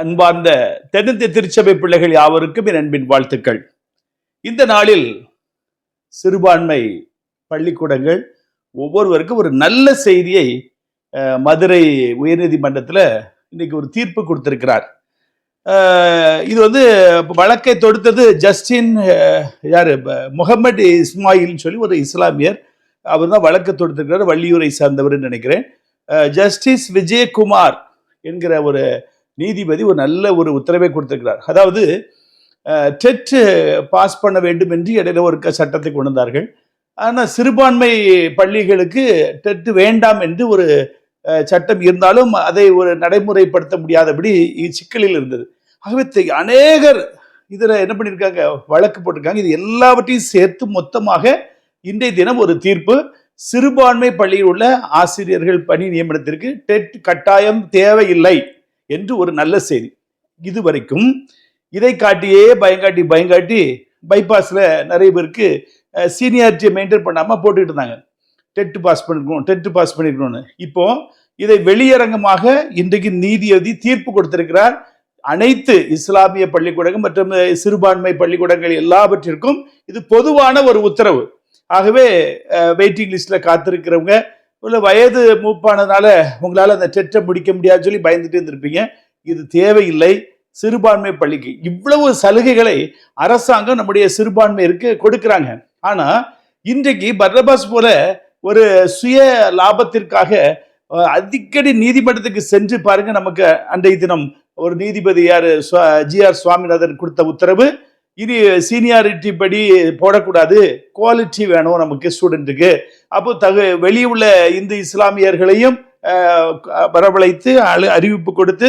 அன்பார்ந்த தென்னிந்திய திருச்சபை பிள்ளைகள் யாவருக்கும் என் அன்பின் வாழ்த்துக்கள். இந்த நாளில் சிறுபான்மை பள்ளிக்கூடங்கள் ஒவ்வொருவருக்கும் ஒரு நல்ல செய்தியை மதுரை உயர்நீதிமன்றத்தில் இன்னைக்கு ஒரு தீர்ப்பு கொடுத்திருக்கிறார். இது வந்து வழக்கை தொடுத்தது ஜஸ்டின் யார் முகமது இஸ்மாயில்னு சொல்லி ஒரு இஸ்லாமியர். அவர் தான் வழக்கு தொடுத்திருக்கிறார் வள்ளியூரை சார்ந்தவர்னு நினைக்கிறேன். ஜஸ்டிஸ் விஜயகுமார் என்கிற ஒரு நீதிபதி ஒரு நல்ல ஒரு உத்தரவை கொடுத்திருக்கிறார். அதாவது டெட் பாஸ் பண்ண வேண்டும் என்று இடையில ஒரு க- சட்டத்தை கொண்டு வந்தார்கள். ஆனால் சிறுபான்மை பள்ளிகளுக்கு டெட் வேண்டாம் என்று ஒரு சட்டம் இருந்தாலும் அதை ஒரு நடைமுறைப்படுத்த முடியாதபடி சிக்கலில் இருந்தது. ஆகவே அநேகர் இதில் என்ன பண்ணியிருக்காங்க வழக்கு போட்டிருக்காங்க. இது எல்லாவற்றையும் சேர்த்து மொத்தமாக இன்றைய தினம் ஒரு தீர்ப்பு. சிறுபான்மை பள்ளியில் உள்ள ஆசிரியர்கள் பணி நியமனத்திற்கு டெட் கட்டாயம் தேவையில்லை. என்று ஒரு நல்ல செய்தி. இதுவரைக்கும் இதை காட்டியே பயங்காட்டி பயங்காட்டி பைபாஸில் நிறைய பேருக்கு சீனியாரிட்டியை மெயின்டைன் பண்ணாமல் போட்டுக்கிட்டு இருந்தாங்க. டெட்டு பாஸ் பண்ணிருக்கணும் டெட்டு பாஸ் பண்ணிருக்கணும்னு. இப்போ இதை வெளியரங்கமாக இன்றைக்கு நீதிபதி தீர்ப்பு கொடுத்திருக்கிறார். அனைத்து இஸ்லாமிய பள்ளிக்கூடங்கள் மற்றும் சிறுபான்மை பள்ளிக்கூடங்கள் எல்லாவற்றிற்கும் இது பொதுவான ஒரு உத்தரவு. ஆகவே வெயிட்டிங் லிஸ்ட்ல காத்திருக்கிறவங்க இல்லை வயது மூப்பானதுனால உங்களால் அந்த டெட்டை முடிக்க முடியாதுன்னு சொல்லி பயந்துட்டு இருந்திருப்பீங்க. இது தேவையில்லை. சிறுபான்மை பள்ளிக்கு இவ்வளவு சலுகைகளை அரசாங்கம் நம்முடைய சிறுபான்மையிற்கு கொடுக்கிறாங்க. ஆனால் இன்றைக்கு பர்ரபாஸ் போல ஒரு சுய லாபத்திற்காக அடிக்கடி நீதிமன்றத்துக்கு சென்று பாருங்க நமக்கு அன்றைய தினம் ஒரு நீதிபதி யார் ஜி ஆர் சுவாமிநாதன் கொடுத்த உத்தரவு. இனி சீனியாரிட்டி படி போடக்கூடாது. குவாலிட்டி வேணும் நமக்கு ஸ்டூடெண்ட்டுக்கு. அப்போ தகு வெளியுள்ள இந்து இஸ்லாமியர்களையும் வரவழைத்து அழு- அறிவிப்பு கொடுத்து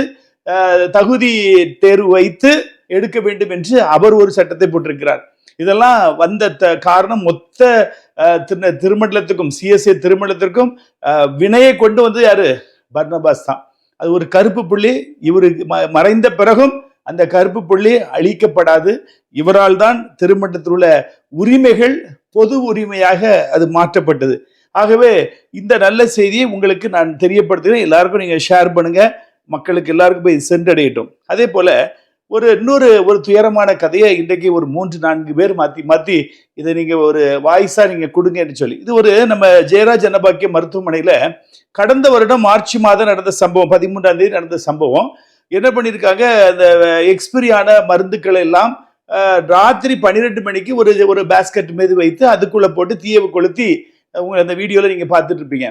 தகுதி தேர்வு வைத்து எடுக்க வேண்டும் என்று அவர் ஒரு சட்டத்தை போட்டிருக்கிறார். இதெல்லாம் வந்த த- காரணம் மொத்த திருமண்டலத்துக்கும் சிஎஸ்ஏ திருமண்டலத்திற்கும் வினையை கொண்டு வந்து யாரு? பர்னபாஸ் தான். அது ஒரு கருப்பு புள்ளி இவருக்கு ம- மறைந்த பிறகும் அந்த கருப்பு புள்ளி அழிக்கப்படாது. இவரால் தான் திருமண்டத்தில் உள்ள உரிமைகள் பொது உரிமையாக அது மாற்றப்பட்டது. ஆகவே இந்த நல்ல செய்தியை உங்களுக்கு நான் தெரியப்படுத்துகிறேன். எல்லாருக்கும் நீங்கள் ஷேர் பண்ணுங்க. மக்களுக்கு எல்லாருக்கும் போய் சென்றடையட்டும் அதே போல ஒரு இன்னொரு ஒரு துயரமான கதையை இன்றைக்கு ஒரு மூன்று நான்கு பேர் மாத்தி மாத்தி இதை நீங்க ஒரு வாய்ஸா நீங்க கொடுங்கன்னு சொல்லி. இது ஒரு நம்ம ஜெயராஜ் அன்னபாக்கிய மருத்துவமனையில கடந்த வருடம் மார்ச் மாதம் நடந்த சம்பவம் பதிமூன்றாம் தேதி நடந்த சம்பவம். என்ன பண்ணியிருக்காங்க? அந்த எக்ஸ்பிரியான மருந்துக்களை எல்லாம் ராத்திரி பன்னிரெண்டு மணிக்கு ஒரு ஒரு பேஸ்கெட் மீது வைத்து அதுக்குள்ளே போட்டு தீயை கொளுத்தி உங்களை அந்த வீடியோவில் நீங்கள் பார்த்துட்டு இருப்பீங்க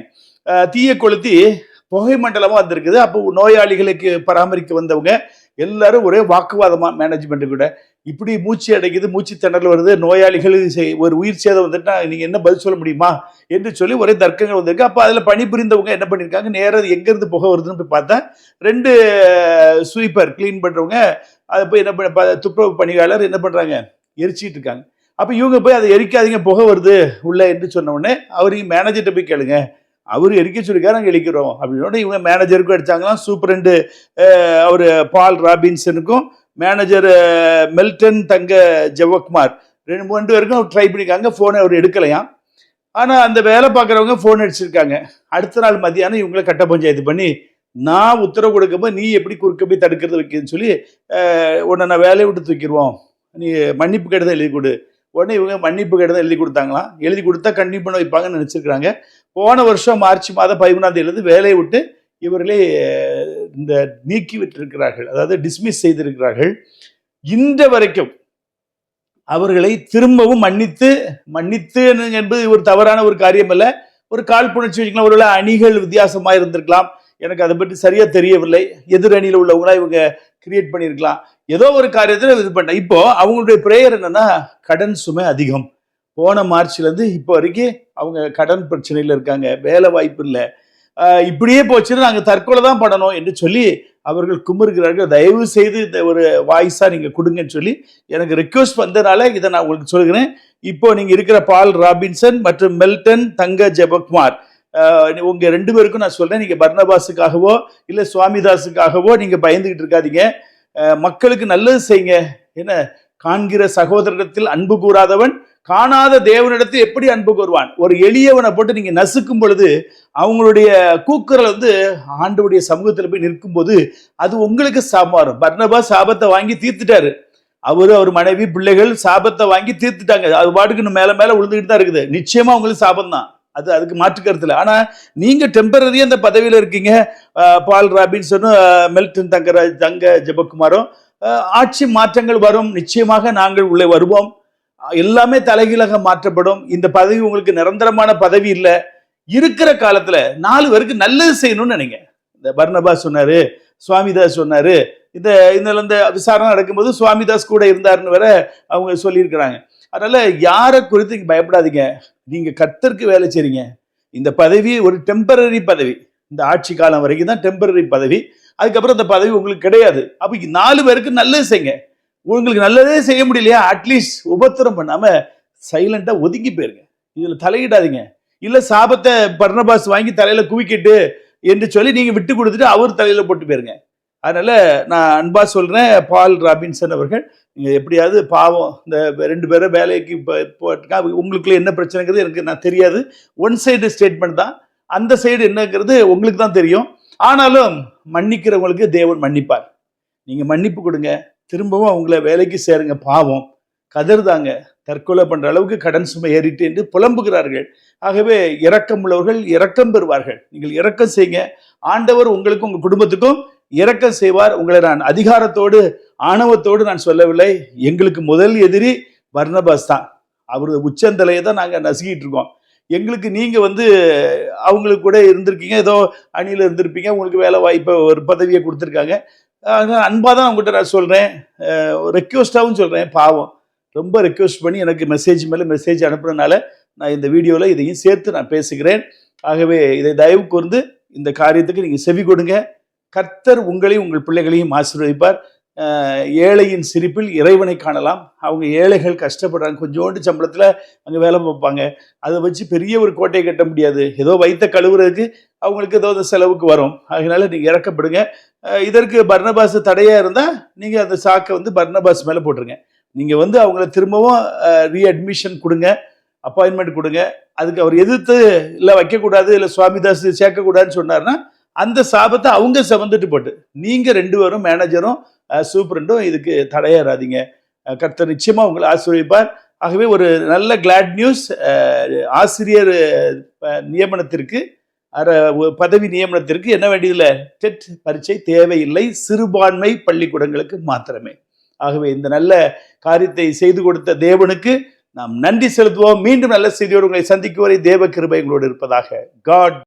தீயை கொளுத்தி புகை மண்டலமாக வந்திருக்குது. அப்போ நோயாளிகளுக்கு பராமரிக்க வந்தவங்க எல்லாரும் ஒரே வாக்குவாதமாக மேனேஜ்மெண்ட் கூட. இப்படி மூச்சு அடைக்குது மூச்சு திணறல் வருது. நோயாளிகள் செய்- ஒரு உயிர் சேதம் வந்துட்டா நீங்கள் என்ன பதில் சொல்ல முடியுமா? என்று சொல்லி ஒரே தர்க்கங்கள் வந்திருக்கு. அப்போ அதில் பணிபுரிந்தவங்க என்ன பண்ணியிருக்காங்க நேராக எங்கேருந்து புகை வருதுன்னு போய் பார்த்தா ரெண்டு ஸ்வீப்பர் க்ளீன் பண்ணுறவங்க அதை போய் என்ன பண்ண துப்புரவு பணியாளர் என்ன பண்ணுறாங்க எரிச்சிட்டு இருக்காங்க. அப்போ இவங்க போய் அதை எரிக்காதீங்க புகை வருது உள்ள என்று சொன்ன உடனே அவரையும் மேனேஜர்கிட்ட போய் கேளுங்க. அவர் எரிக்க சொல்லிக்காரு நாங்கள் எரிக்கிறோம் அப்படின்னு இவங்க மேனேஜருக்கும் அடித்தாங்களாம் சூப்பரண்டு அவர் பால் ராபின்சனுக்கும் மேனேஜர் மெல்டன் தங்க ஜெவக்குமார் ரெண்டு மூணு பேருக்கும் ட்ரை பண்ணியிருக்காங்க. ஃபோனை அவர் எடுக்கலையாம். ஆனால் அந்த வேலை பார்க்குறவங்க ஃபோன் அடிச்சிருக்காங்க. அடுத்த நாள் மதியானம் இவங்களை கட்ட பஞ்சாயத்து பண்ணி நான் உத்தரவு கொடுக்கும்போது நீ எப்படி குறுக்க போய் தடுக்கிறது வைக்கிறதுன்னு சொல்லி உன்னை நான் வேலையை விட்டு தூக்கிடுவோம். நீ மன்னிப்பு கடிதம் எழுதி கொடு. உடனே இவங்க மன்னிப்பு கடிதம் எழுதி கொடுத்தாங்களாம். எழுதி கொடுத்தா கண்டிப்பாக பண்ண வைப்பாங்கன்னு நினச்சிருக்கிறாங்க. போன வருஷம் மார்ச் மாதம் பதிமூணாம் தேதியிலிருந்து வேலையை விட்டு இவர்களே இந்த நீக்கி விட்டிருக்கிறார்கள். அதாவது டிஸ்மிஸ் செய்திருக்கிறார்கள். இன்ற வரைக்கும் அவர்களை திரும்பவும் மன்னித்து மன்னித்து என்பது ஒரு தவறான ஒரு காரியம் அல்ல ஒரு காழ்ப்புணர்ச்சி வச்சுக்கலாம். ஒருவேளை அணிகள் வித்தியாசமாக இருந்திருக்கலாம் எனக்கு அதை பற்றி சரியாக தெரியவில்லை. எதிர் அணியில் உள்ளவங்களா இவங்க கிரியேட் பண்ணியிருக்கலாம். ஏதோ ஒரு காரியத்தில் இது பண்ண இப்போ அவங்களுடைய ப்ரேயர் என்னன்னா கடன் சுமை அதிகம். போன மார்ச்லேருந்து இப்போ வரைக்கும் அவங்க கடன் பிரச்சனையில் இருக்காங்க. வேலை வாய்ப்பு இல்லை. இப்படியே போச்சுன்னா நாங்கள் தற்கொலை தான் பண்ணணும் என்று சொல்லி அவர்கள் குமுறுகிறார்கள். தயவு செய்து இந்த ஒரு வாய்ஸாக நீங்கள் கொடுங்கன்னு சொல்லி எனக்கு ரிக்வஸ்ட் வந்தனால இதை நான் உங்களுக்கு சொல்கிறேன். இப்போ நீங்கள் இருக்கிற பால் ராபின்சன் மற்றும் மெல்டன் தங்க ஜெபக்குமார் உங்க ரெண்டு பேருக்கும் நான் சொல்றேன். நீங்க பர்னபாஸுக்காகவோ இல்ல சுவாமிதாஸுக்காகவோ நீங்க பயந்துகிட்டு இருக்காதீங்க. மக்களுக்கு நல்லது செய்யுங்க. என்ன? காண்கிற சகோதரத்தில் அன்பு கூறாதவன் காணாத தேவனிடத்தில் எப்படி அன்பு கூறுவான்? ஒரு எளியவனை போட்டு நீங்க நசுக்கும் பொழுது அவங்களுடைய கூக்குரல் வந்து ஆண்டவுடைய சமூகத்தில் போய் நிற்கும் போது அது உங்களுக்கு சாமாறும் பர்னபா சாபத்தை வாங்கி தீர்த்துட்டாரு. அவர் அவர் மனைவி பிள்ளைகள் சாபத்தை வாங்கி தீர்த்துட்டாங்க. அது பாட்டுக்கு இன்னும் மேல மேல விழுந்துகிட்டு தான் இருக்குது. நிச்சயமா உங்களுக்கு சாபம் தான் அது அதுக்கு மாற்று கருத்து இல்லை. ஆனா நீங்க அந்த பதவியில் இருக்கீங்க. பால் ராபின்சனும் மெல்டன் தங்கராஜ் தங்க ஜெபக்குமாரும் ஆட்சி மாற்றங்கள் வரும். நிச்சயமாக நாங்கள் உள்ளே வருவோம். எல்லாமே தலைகீழாக மாற்றப்படும். இந்த பதவி உங்களுக்கு நிரந்தரமான பதவி இல்லை. இருக்கிற காலத்தில் நாலு பேருக்கு நல்லது செய்யணும்னு நினைங்க. இந்த பர்ணபா சொன்னார் சுவாமிதாஸ் சொன்னார். இந்த இந்த இந்த விசாரணை நடக்கும்போது சுவாமிதாஸ் கூட இருந்தாருன்னு வேற அவங்க சொல்லியிருக்கிறாங்க. அதனால யாரை குறித்து பயப்படாதீங்க. நீங்க கர்த்தருக்கு வேலை செய்றீங்க. இந்த பதவி ஒரு டெம்பரரி பதவி. இந்த ஆட்சி காலம் வரைக்கும் தான் டெம்பரரி பதவி. அதுக்கப்புறம் அந்த பதவி உங்களுக்கு கிடையாது. அப்ப நாலு பேருக்கு நல்லது செய்யுங்க உங்களுக்கு நல்லதே செய்ய முடியலையா? அட்லீஸ்ட் உபத்திரம் பண்ணாம சைலண்டா ஒதுங்கி போயிருங்க. இதுல தலையிடாதீங்க. இல்ல சாபத்தை பர்ணபாஸ் வாங்கி தலையில குவிக்கிட்டு என்று சொல்லி நீங்க விட்டு கொடுத்துட்டு அவர் தலையில போட்டு போயிருங்க. அதனால நான் அன்பா சொல்றேன் பால் ராபின்சன் அவர்கள் நீங்கள் எப்படியாவது பாவம் இந்த ரெண்டு பேரும் வேலைக்கு போ- போட்டுக்கா உங்களுக்குள்ள என்ன பிரச்சனைங்கிறது எனக்கு நான் தெரியாது. ஒன் சைடு ஸ்டேட்மெண்ட் தான். அந்த சைடு என்னங்கிறது உங்களுக்கு தான் தெரியும். ஆனாலும் மன்னிக்கிறவங்களுக்கு தேவன் மன்னிப்பார். நீங்கள் மன்னிப்பு கொடுங்க. திரும்பவும் அவங்கள வேலைக்கு சேருங்க. பாவம். கதறுதாங்க. தற்கொலை பண்ணுற அளவுக்கு கடன் சுமை ஏறிட்டு என்று புலம்புகிறார்கள். ஆகவே இரக்கம் உள்ளவர்கள் இரக்கம் பெறுவார்கள். நீங்கள் இரக்கம் செய்யுங்க. ஆண்டவர் உங்களுக்கும் உங்கள் குடும்பத்துக்கும் இரக்கம் செய்வார். உங்களை நான் அதிகாரத்தோடு ஆணவத்தோடு நான் சொல்லவில்லை. எங்களுக்கு முதல் எதிரி வர்ணபாஸ் தான். அவரது உச்சந்தலையை தான் நாங்கள் நசுக்கிட்டு இருக்கோம். எங்களுக்கு நீங்கள் வந்து அவங்களுக்கு கூட இருந்திருக்கீங்க ஏதோ அணியில் இருந்திருப்பீங்க உங்களுக்கு வேலை வாய்ப்பை ஒரு பதவியை கொடுத்துருக்காங்க. ஆனால் அன்பாக தான் அவங்ககிட்ட நான் சொல்கிறேன் ரெக்வஸ்டாகவும் சொல்கிறேன் பாவம். ரொம்ப ரெக்வஸ்ட் பண்ணி எனக்கு மெசேஜ் மேலே மெசேஜ் அனுப்புறதுனால நான் இந்த வீடியோவில் இதையும் சேர்த்து நான் பேசுகிறேன். ஆகவே இதை தயவு கூர்ந்து இந்த காரியத்துக்கு நீங்கள் செவி கொடுங்க. கர்த்தர் உங்களையும் உங்கள் பிள்ளைகளையும் ஆசீர்வதிப்பார். ஏழையின் சிரிப்பில் இறைவனை காணலாம். அவங்க ஏழைகள் கஷ்டப்படுறாங்க. கொஞ்சோண்டு சம்பளத்தில் அங்கே வேலை பார்ப்பாங்க. அதை வச்சு பெரிய ஒரு கோட்டையை கட்ட முடியாது. ஏதோ வைத்த கழுவுறதுக்கு அவங்களுக்கு ஏதோ அந்த செலவுக்கு வரும். அதனால நீங்கள் இறக்கப்படுங்க. இதற்கு பர்ணபாஸ் தடையாக இருந்தால் நீங்கள் அந்த சாக்கை வந்து பர்ணபாஸ் மேலே போட்டுருங்க. நீங்கள் வந்து அவங்கள திரும்பவும் ரீஅட்மிஷன் கொடுங்க. அப்பாயின்மெண்ட் கொடுங்க. அதுக்கு அவர் எதிர்த்து இல்லை வைக்கக்கூடாது. இல்லை சுவாமிதாஸ் சேர்க்கக்கூடாதுன்னு சொன்னார்னா அந்த சாபத்தை அவங்க சமந்துட்டு போட்டு. நீங்கள் ரெண்டு பேரும் மேனேஜரும் சூப்பரண்டும் இதுக்கு தடையேறாதீங்க. கர்த்தர் நிச்சயமாக உங்களை ஆசீர்வதிப்பார். ஆகவே ஒரு நல்ல கிளாட் நியூஸ் ஆசிரியர் நியமனத்திற்கு பதவி நியமனத்திற்கு என்ன வேண்டியதில்லை? டெட் பரீட்சை தேவையில்லை. சிறுபான்மை பள்ளிக்கூடங்களுக்கு மாத்திரமே. ஆகவே இந்த நல்ல காரியத்தை செய்து கொடுத்த தேவனுக்கு நாம் நன்றி செலுத்துவோம். மீண்டும் நல்ல செய்தியோடு உங்களை சந்திக்கும் வரை தேவ கிருபை எங்களோடு இருப்பதாக. காட்